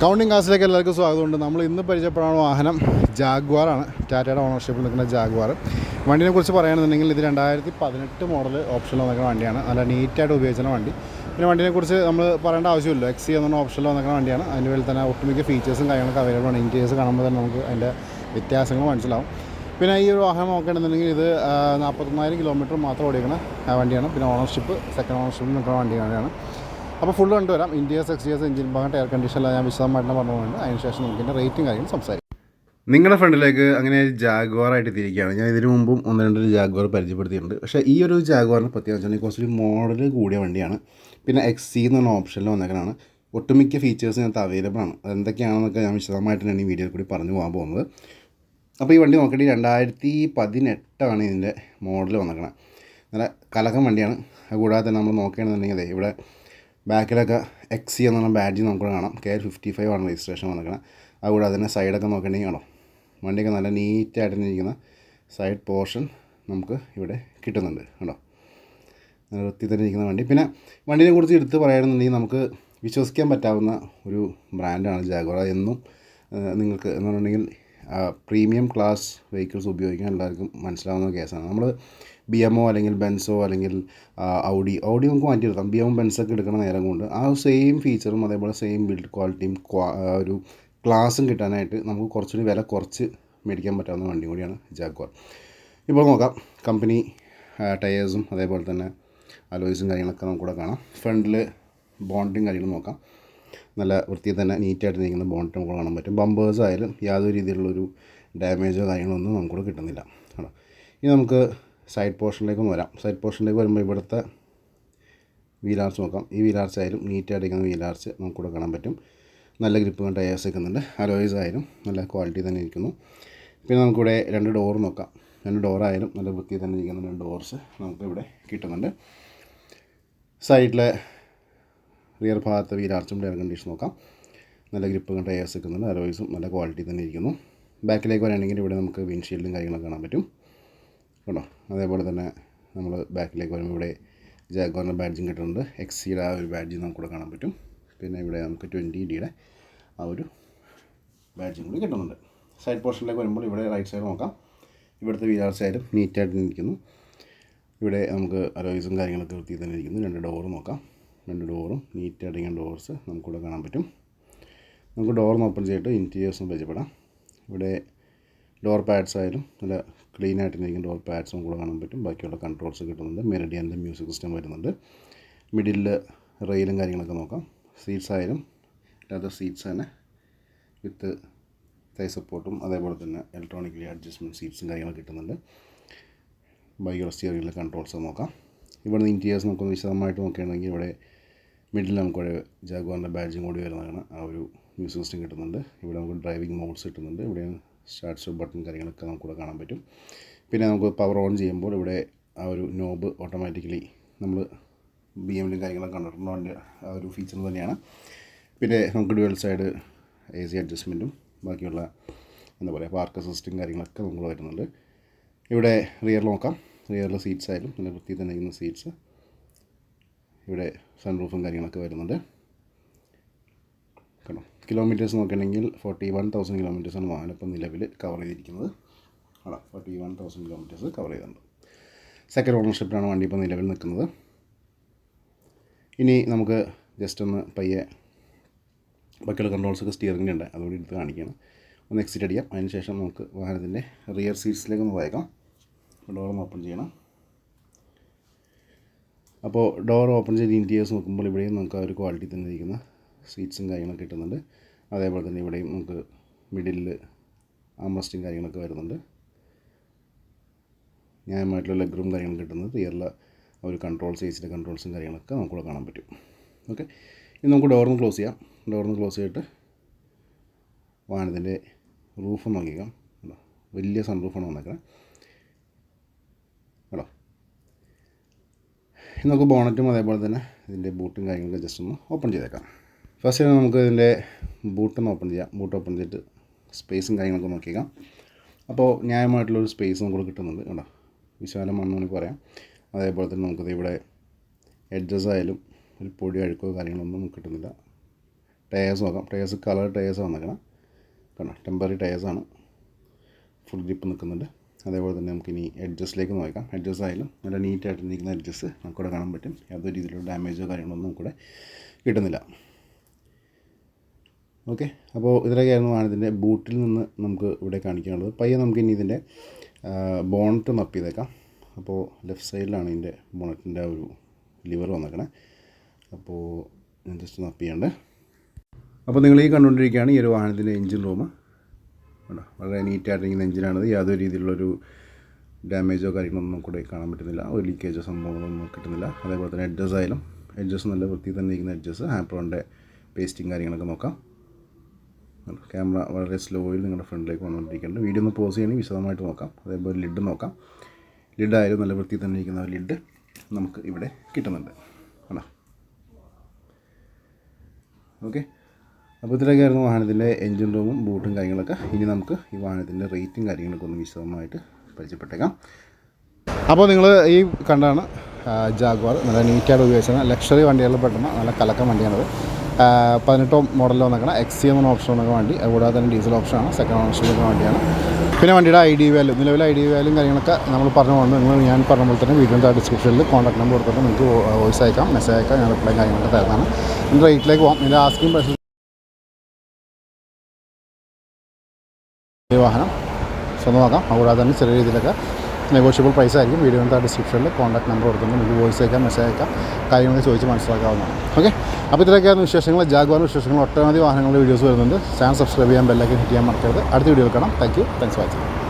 Counting ക്ലാസ്സിലേക്ക് എല്ലാവർക്കും സ്വാഗതമുണ്ട്. നമ്മൾ ഇന്ന് പരിചയപ്പെടാനുള്ള വാഹനം ജാഗ്വാറാണ്. ടാറ്റയുടെ ഓണർഷിപ്പിൽ നിൽക്കുന്ന ജാഗ്വാർ. വണ്ടിനെ കുറിച്ച് പറയുകയാണെന്നുണ്ടെങ്കിൽ ഇത് രണ്ടായിരത്തി പതിനെട്ട് മോഡൽ ഓപ്ഷനിൽ വന്നിരിക്കുന്ന വണ്ടിയാണ്. നല്ല നീറ്റായിട്ട് ഉപയോഗിച്ചിരുന്ന വണ്ടി. പിന്നെ വണ്ടിനെ കുറിച്ച് നമ്മൾ പറയേണ്ട ആവശ്യമില്ല. എക്സി എന്നുള്ള ഓപ്ഷനിൽ വന്നിരിക്കുന്ന വണ്ടിയാണ്. അതിന്റെ പേരിൽ തന്നെ ഒട്ടുമിക്ക ഫീച്ചേഴ്സും കാര്യങ്ങളൊക്കെ അവൈലബിൾ ആണ്. ഇന്റീരിയേഴ്സ് കാണുമ്പോൾ തന്നെ നമുക്ക് അതിന്റെ വ്യത്യാസങ്ങൾ മനസ്സിലാവും. പിന്നെ ഈ ഒരു വാഹനം നോക്കുകയാണെന്നുണ്ടെങ്കിൽ ഇത് നാൽപ്പത്തൊന്നായിരം കിലോമീറ്റർ മാത്രം ഓടിക്കുന്ന വണ്ടിയാണ്. പിന്നെ ഓണർഷിപ്പ് സെക്കൻഡ് ഓണർഷിപ്പിൽ നിൽക്കുന്ന വണ്ടിയാണ്. അപ്പോൾ ഫുള്ള് കണ്ടുവരാം. ഇന്ത്യസ് എക്സിയസ് എഞ്ചിൻ ഭാഗത്ത് എയർ കണ്ടീഷനിലാണ് ഞാൻ വിശദമായിട്ട് പറഞ്ഞുകൊണ്ട് അതിന് ശേഷം നമുക്ക് ഇതിന്റെ റേറ്റും കാര്യങ്ങളും സംസാരിക്കാം. നിങ്ങളുടെ ഫ്രണ്ടിലേക്ക് അങ്ങനെ ജാഗ്വാറായിട്ട് തിരിക്കുകയാണ്. ഞാൻ ഇതിനു മുമ്പും ഒന്ന് രണ്ടൊരു ജാഗ്വാർ പരിചയപ്പെടുത്തിയിട്ടുണ്ട്. പക്ഷേ ഈ ഒരു ജാഗ്വാറിന് പ്രത്യേകത വെച്ചാൽ കുറച്ചൊരു മോഡൽ കൂടിയ വണ്ടിയാണ്. പിന്നെ എക്സ് സി എന്ന് പറഞ്ഞ ഓപ്ഷനിൽ വന്നേക്കണാണ്. ഒട്ടുമിക്ക ഫീച്ചേഴ്സ് ഇതിനകത്ത് അവൈലബിൾ ആണ്. അതെന്തൊക്കെയാണെന്നൊക്കെ ഞാൻ വിശദമായിട്ട് തന്നെ ഈ വീഡിയോയിൽ കൂടി പറഞ്ഞു പോകാൻ പോകുന്നത്. അപ്പോൾ ഈ വണ്ടി നോക്കേണ്ടി രണ്ടായിരത്തി പതിനെട്ടാണ് ഇതിന്റെ മോഡൽ വന്നേക്കണത് നല്ല കലക്കം വണ്ടിയാണ്. തന്നെ നമ്മൾ നോക്കുകയാണെന്നുണ്ടെങ്കിൽ ഇവിടെ ബാക്കിലൊക്കെ എക്സി എന്നുള്ള ബാഡ്ജ് നമുക്ക് കാണാം. കെ എൽ ഫിഫ്റ്റി ഫൈവ് ആണ് രജിസ്ട്രേഷൻ വന്നിരിക്കുന്നത് അതുകൂടെ അതിന്റെ സൈഡൊക്കെ നോക്കണമെങ്കിൽ കാണാം വണ്ടിയൊക്കെ നല്ല നീറ്റായിട്ട് ഇരിക്കുന്ന സൈഡ് പോർഷൻ നമുക്ക് ഇവിടെ കിട്ടുന്നുണ്ട് കണ്ടോ? നല്ല വൃത്തി തന്നെ ഇരിക്കുന്ന വണ്ടി. പിന്നെ വണ്ടിനെ കുറിച്ച് എടുത്ത് പറയുകയാണെന്നുണ്ടെങ്കിൽ നമുക്ക് വിശ്വസിക്കാൻ പറ്റാവുന്ന ഒരു ബ്രാൻഡാണ് ജാഗോറ എന്നും നിങ്ങൾക്ക് എന്ന് പറഞ്ഞിട്ടുണ്ടെങ്കിൽ പ്രീമിയം ക്ലാസ് വെഹിക്കിൾസ് ഉപയോഗിക്കാൻ എല്ലാവർക്കും മനസ്സിലാവുന്ന കേസാണ്. നമ്മൾ ബി എമ്മോ അല്ലെങ്കിൽ ബെൻസോ അല്ലെങ്കിൽ ഔഡി ഔഡി നമുക്ക് മാറ്റി എടുക്കാം ബി എം ബെൻസൊക്കെ എടുക്കുന്ന നേരം കൊണ്ട് ആ സെയിം ഫീച്ചറും അതേപോലെ സെയിം ബിൽഡ് ക്വാളിറ്റിയും ക്വാ ഒരു ക്ലാസും കിട്ടാനായിട്ട് നമുക്ക് കുറച്ചുകൂടി വില കുറച്ച് മേടിക്കാൻ പറ്റാവുന്ന വണ്ടി കൂടിയാണ് ജാഗ്വാർ ഇപ്പോൾ നോക്കാം. കമ്പനി ടയേഴ്സും അതേപോലെ തന്നെ അലോയ്സും കാര്യങ്ങളൊക്കെ നമുക്കിവിടെ കാണാം. ഫ്രണ്ടിൽ ബോണ്ടും കാര്യങ്ങൾ നോക്കാം. നല്ല വൃത്തിയിൽ തന്നെ നീറ്റായിട്ട് നിൽക്കുന്ന ബോണറ്റ് നമുക്ക് കാണാൻ പറ്റും. ബമ്പേഴ്സ് ആയാലും യാതൊരു രീതിയിലുള്ളൊരു ഡാമേജോ കാര്യങ്ങളോ ഒന്നും നമുക്കിവിടെ കിട്ടുന്നില്ല. കേട്ടോ ഇനി നമുക്ക് സൈഡ് ഒന്ന് വരാം. സൈഡ് പോർഷനിലേക്ക് വരുമ്പോൾ ഇവിടുത്തെ വീലാർച്ച് നോക്കാം. ഈ വീലാർച്ച് ആയാലും നീറ്റായിട്ട് ഇരിക്കുന്ന വീലാർച്ച് നമുക്കിവിടെ കാണാൻ പറ്റും. നല്ല ഗ്രിപ്പ് ടയേഴ്സ് നിൽക്കുന്നുണ്ട് അലോയ്സ് ആയാലും നല്ല ക്വാളിറ്റി തന്നെ ഇരിക്കുന്നു. പിന്നെ നമുക്കിവിടെ രണ്ട് ഡോർ നോക്കാം. രണ്ട് ഡോറായാലും നല്ല വൃത്തിയിൽ തന്നെ ഇരിക്കുന്ന രണ്ട് ഡോർസ് നമുക്കിവിടെ കിട്ടുന്നുണ്ട്. സൈഡിലെ റിയർ ഭാഗത്ത് വീലാർച്ചും എയർ കണ്ടീഷൻ നോക്കാം. നല്ല ഗ്രിപ്പ് ടയേഴ്സ് നിൽക്കുന്നുണ്ട് അലോയ്സും നല്ല ക്വാളിറ്റി തന്നെ ഇരിക്കുന്നു. ബാക്കിലേക്ക് വരാണെങ്കിൽ ഇവിടെ നമുക്ക് വിൻഷീൽഡും കാര്യങ്ങളൊക്കെ കാണാൻ പറ്റും. കേട്ടോ അതേപോലെ തന്നെ നമ്മൾ ബാക്കിലേക്ക് വരുമ്പോൾ ഇവിടെ ജാഗോറിന്റെ ബാഡ്ജും കിട്ടുന്നുണ്ട് എക്സിയുടെ ആ ഒരു ബാഡ്ജ് നമുക്കിവിടെ കാണാൻ പറ്റും. പിന്നെ ഇവിടെ നമുക്ക് ട്വന്റി ഡിയുടെ ആ ഒരു ബാഡ്ജും കൂടി കിട്ടുന്നുണ്ട്. സൈഡ് പോർഷനിലേക്ക് വരുമ്പോൾ ഇവിടെ റൈറ്റ് സൈഡ് നോക്കാം. ഇവിടുത്തെ വീലാർ സൈഡും നീറ്റായിട്ട് നിൽക്കുന്നു ഇവിടെ നമുക്ക് അലോയ്സും കാര്യങ്ങളൊക്കെ വൃത്തി തന്നെ ഇരിക്കുന്നു. രണ്ട് ഡോറ് നോക്കാം. രണ്ട് ഡോറും നീറ്റായിട്ട് ഇങ്ങനെ ഡോർസ് നമുക്കിവിടെ കാണാൻ പറ്റും. നമുക്ക് ഡോർ ഓപ്പൺ ചെയ്തിട്ട് ഇന്റീരിയേഴ്സും പരിചയപ്പെടാം. ഇവിടെ ഡോർ പാഡ്സ് ആയാലും നല്ല ക്ലീൻ ആയിട്ട് ഇരിക്കുന്ന ഡോർ പാഡ്സും കൂടെ കാണാൻ പറ്റും. ബാക്കിയുള്ള കൺട്രോൾസ് കിട്ടുന്നുണ്ട്. മെറിഡിയന്റെ മ്യൂസിക് സിസ്റ്റം വരുന്നുണ്ട്. മിഡിലിൽ റെയിലും കാര്യങ്ങളൊക്കെ നോക്കാം. സീറ്റ്സ് ആയാലും ലെതർ സീറ്റ്സ് തന്നെ വിത്ത് തൈ സപ്പോർട്ടും അതേപോലെ തന്നെ ഇലക്ട്രോണിക്കലി അഡ്ജസ്റ്റ്മെന്റ് സീറ്റ്സും കാര്യങ്ങളൊക്കെ കിട്ടുന്നുണ്ട്. ബൈക്കുള്ള സ്റ്റിയറിംഗിലെ കൺട്രോൾസ് നോക്കാം. ഇവിടുന്ന് ഇന്റീരിയേഴ്സ് നമുക്കൊന്ന് വിശദമായിട്ട് നോക്കുകയാണെങ്കിൽ ഇവിടെ മിഡിൽ നമുക്കൊരു ജാഗ്വാറിന്റെ ബാഡ്ജും കൂടി വരുന്നതാണ്. ആ ഒരു മ്യൂസിക് സിസ്റ്റം കിട്ടുന്നുണ്ട്. ഇവിടെ നമുക്ക് ഡ്രൈവിംഗ് മോഡ്സ് കിട്ടുന്നുണ്ട്. ഇവിടെ സ്റ്റാർട്ട് സ്റ്റോപ്പ് ബട്ടൺ കാര്യങ്ങളൊക്കെ നമുക്കിവിടെ കാണാൻ പറ്റും. പിന്നെ നമുക്ക് പവർ ഓൺ ചെയ്യുമ്പോൾ ഇവിടെ ആ ഒരു നോബ് ഓട്ടോമാറ്റിക്കലി നമ്മൾ ബി എമ്മിലും കാര്യങ്ങളൊക്കെ കണ്ടിട്ടുണ്ട്. അതിന്റെ ആ ഒരു ഫീച്ചർ തന്നെയാണ്. പിന്നെ നമുക്ക് ഡുവൽ സൈഡ് എ സി അഡ്ജസ്റ്റ്മെന്റും ബാക്കിയുള്ള എന്താ പറയുക പാർക്ക് അസിസ്റ്റും കാര്യങ്ങളൊക്കെ നമുക്ക് വരുന്നുണ്ട്. ഇവിടെ റിയർ നോക്കാം. റിയറിലെ സീറ്റ്സ് ആയാലും നല്ല വൃത്തി തന്നെ ഇരിക്കുന്ന സീറ്റ്സ് ഇവിടെ സൺറൂഫും കാര്യങ്ങളൊക്കെ വരുന്നുണ്ട്. കാരണം കിലോമീറ്റേഴ്സ് നോക്കുകയാണെങ്കിൽ ഫോർട്ടി വൺ തൗസൻഡ് കിലോമീറ്റേഴ്സാണ് വാഹനം ഇപ്പം നിലവിൽ കവർ ചെയ്തിരിക്കുന്നത്. ആണോ forty one thousand kilometres cover ചെയ്തിട്ടുണ്ട് സെക്കൻഡ് ഓണർഷിപ്പിലാണ് വണ്ടി ഇപ്പോൾ നിലവിൽ നിൽക്കുന്നത്. ഇനി നമുക്ക് ജസ്റ്റ് ഒന്ന് പയ്യെ ബാക്കിയുള്ള കൺട്രോൾസൊക്കെ സ്റ്റിയറിംഗ് ഉണ്ട്. അതുകൂടി എടുത്ത് കാണിക്കുകയാണ്. ഒന്ന് എക്സിറ്റ് അടിക്കാം. അതിന് ശേഷം നമുക്ക് വാഹനത്തിന്റെ റിയർ സീറ്റ്സിലേക്ക് ഒന്ന് പോയേക്കാം. ഡോർ ഓപ്പൺ ചെയ്യണം. അപ്പോൾ ഡോർ ഓപ്പൺ ചെയ്ത് ഇന്റീരിയേഴ്സ് നോക്കുമ്പോൾ ഇവിടെയും നമുക്ക് ആ ഒരു ക്വാളിറ്റി തന്നെ ഇരിക്കുന്ന സീറ്റ്സും കാര്യങ്ങളൊക്കെ കിട്ടുന്നുണ്ട്. അതേപോലെ തന്നെ ഇവിടെയും നമുക്ക് മിഡിലിൽ ആംറസ്റ്റും കാര്യങ്ങളൊക്കെ വരുന്നുണ്ട്. ന്യായമായിട്ടുള്ള ലെഗ് റൂം കാര്യങ്ങൾ കിട്ടുന്നത് റിയറിലെ ഒരു കൺട്രോൾ ഏസിന്റെ കൺട്രോൾസും കാര്യങ്ങളൊക്കെ നമുക്കിവിടെ കാണാൻ പറ്റും. ഓക്കെ ഇനി നമുക്ക് ഡോറിന്ന് ക്ലോസ് ചെയ്യാം. ഡോറിന്ന് ക്ലോസ് ചെയ്തിട്ട് വാഹനത്തിന്റെ റൂഫ് നോക്കിക്കാം വലിയ സൺ റൂഫാണ് വന്നേക്കുന്നത് കേട്ടോ ഇനി നമുക്ക് ബോണറ്റും അതേപോലെ തന്നെ ഇതിന്റെ ബൂട്ടും കാര്യങ്ങളൊക്കെ ജസ്റ്റ് ഒന്ന് ഓപ്പൺ ചെയ്തേക്കാം. ഫസ്റ്റ് തന്നെ നമുക്ക് ഇതിന്റെ ബൂട്ടൊന്ന് ഓപ്പൺ ചെയ്യാം. ബൂട്ട് ഓപ്പൺ ചെയ്തിട്ട് സ്പേസും കാര്യങ്ങളൊക്കെ നോക്കിയേക്കാം. അപ്പോൾ ന്യായമായിട്ടുള്ളൊരു സ്പേസ് നമുക്ക് കിട്ടുന്നുണ്ട് കേട്ടോ വിശാലമാണെന്ന് നമുക്ക് പറയാം. അതേപോലെ തന്നെ നമുക്കത് ഇവിടെ എഡ്ജസ് ആയാലും ഒരു പൊടി അഴുക്കോ കാര്യങ്ങളൊന്നും നമുക്ക് കിട്ടുന്നില്ല. ടയേഴ്സ് നോക്കാം. ടയേഴ്സ് കളർ ടയേഴ്സ് വന്നേക്കണം. കണ്ടോ? ടെമ്പററി ടയേഴ്സാണ് ഫുൾ ഗ്രിപ്പ് നിൽക്കുന്നുണ്ട്. അതേപോലെ തന്നെ നമുക്കിനി എഡ്ജസ്റ്റിലേക്ക് നോക്കാം. എഡ്ജസ് ആയാലും നല്ല നീറ്റായിട്ട് നിൽക്കുന്ന എഡ്ജസ് നമുക്കിവിടെ കാണാൻ പറ്റും. യാതൊരു രീതിയിലുള്ള ഡാമേജോ കാര്യങ്ങളൊന്നും നമുക്കിവിടെ കിട്ടുന്നില്ല. ഓക്കെ അപ്പോൾ ഇതിലൊക്കെയായിരുന്നു ഇതിന്റെ ബൂട്ടിൽ നിന്ന് നമുക്ക് ഇവിടെ കാണിക്കാനുള്ളത്. പയ്യെ നമുക്ക് ഇനി ഇതിന്റെ ബോണറ്റ് അപ്പ് ചെയ്തേക്കാം. അപ്പോൾ ലെഫ്റ്റ് സൈഡിലാണ് ഇതിന്റെ ബോണറ്റിന്റെ ഒരു ലിവർ വന്നേക്കണേ. അപ്പോൾ ഞാൻ ജസ്റ്റ് ഒന്ന് അപ്പ് അപ്പോൾ നിങ്ങൾ ഈ കണ്ടുകൊണ്ടിരിക്കുകയാണ് ഈ ഒരു വാഹനത്തിന്റെ എഞ്ചിൻ റൂം കണ്ടോ വളരെ നീറ്റായിട്ടിരിക്കുന്ന എഞ്ചിനാണിത്. യാതൊരു രീതിയിലുള്ളൊരു ഡാമേജോ കാര്യങ്ങളൊന്നും നമുക്കിവിടെ കാണാൻ പറ്റുന്നില്ല. ഒരു ലീക്കേജോ സംഭവങ്ങളൊന്നും കിട്ടുന്നില്ല. അതേപോലെ തന്നെ എഡ്ജസ് ആയാലും എഡ്ജസ് നല്ല വൃത്തിയിൽ തന്നെ ഇരിക്കുന്ന എഡ്ജസ് ആപ്പിളിന്റെ പേസ്റ്റിങ് കാര്യങ്ങളൊക്കെ നോക്കാം. ക്യാമറ വളരെ സ്ലോയിൽ നിങ്ങളുടെ ഫ്രണ്ടിലേക്ക് വന്നുകൊണ്ടിരിക്കുന്നുണ്ട്. വീഡിയോ ഒന്ന് പോസ് ചെയ്യണമെങ്കിൽ വിശദമായിട്ട് നോക്കാം. അതേപോലെ ലിഡ് നോക്കാം. ലിഡ് ആയാലും നല്ല വൃത്തിയിൽ തന്നെ ഇരിക്കുന്ന ലിഡ് നമുക്ക് ഇവിടെ കിട്ടുന്നുണ്ട്. ആണോ ഓക്കെ. അപ്പോൾ ഇതിലൊക്കെയായിരുന്നു വാഹനത്തിന്റെ എൻജിൻ റൂമും ബൂട്ടും കാര്യങ്ങളൊക്കെ. ഇനി നമുക്ക് ഈ വാഹനത്തിന്റെ റേറ്റും കാര്യങ്ങളൊക്കെ ഒന്ന് വിശദമായിട്ട് പരിചയപ്പെട്ടേക്കാം. അപ്പോൾ നിങ്ങൾ ഈ കണ്ടാണ് ജാഗ്വാർ നല്ല നീറ്റായിട്ട് ഉപയോഗിച്ചാണ് ലക്ഷറി വണ്ടികളിൽ പെട്ടെന്ന് നല്ല കലക്കം വണ്ടിയാണത്. പതിനെട്ടോ മോഡലിൽ വന്നേക്കണം എക്സ് സി എന്ന ഓപ്ഷൻ വന്ന വണ്ടി. അതുകൂടാതെ തന്നെ ഡീസൽ ഓപ്ഷനാണ് സെക്കൻഡ് വരുന്ന വണ്ടിയാണ്. പിന്നെ വണ്ടിയുടെ ഐ ഡി വാല്യൂ നിലവിലെ ഐ ഡി വാല്യൂം കാര്യങ്ങളൊക്കെ നമ്മൾ പറഞ്ഞു നിങ്ങൾ ഞാൻ പറഞ്ഞ പോലെ തന്നെ വീഡിയോ ഡിസ്ക്രിപ്ഷനിൽ കോൺടാക്ട് നമ്പർ കൊടുത്തിട്ട് നിങ്ങൾക്ക് വോയിസ് അയക്കാം മെസ്സേജ് അയക്കാം ഞാൻ റിപ്ലൈ കാര്യങ്ങളൊക്കെ തരുന്നതാണ്. റേറ്റിലേക്ക് പോകാം ഇതിന്റെ ആസ്കിങ് പ്രൈസ് വാഹനം സ്വന്തമാക്കാം. അതുകൂടാതെ തന്നെ ചെറിയ രീതിയിലൊക്കെ നെഗോഷ്യബിൾ പ്രൈസ് ആയിരിക്കും. വീഡിയോന്റെ ഡിസ്ക്രിപ്ഷനിൽ കോൺടാക്ട് നമ്പർ കൊടുക്കുന്നുണ്ട് നിങ്ങൾക്ക് വോയിസ് അയക്കാം മെസ്സേജ് അയക്കാം. കാര്യങ്ങളൊക്കെ ചോദിച്ച് മനസ്സിലാക്കാവുന്നതാണ്. ഓക്കെ അപ്പോൾ ഇത്രയൊക്കെയാണ് വിശേഷങ്ങൾ. ജാഗ്വാർ വിശേഷങ്ങൾ ഒട്ടനവധി വാഹനങ്ങളുടെ വീഡിയോസ് വരുന്നുണ്ട്. ചാനൽ സബ്സ്ക്രൈബ് ചെയ്യാൻ ബെല്ലൊക്കെ ഹിറ്റ് ചെയ്യാൻ മറക്കരുത്. അടുത്ത വീഡിയോ കാണാം. Thank you thanks watching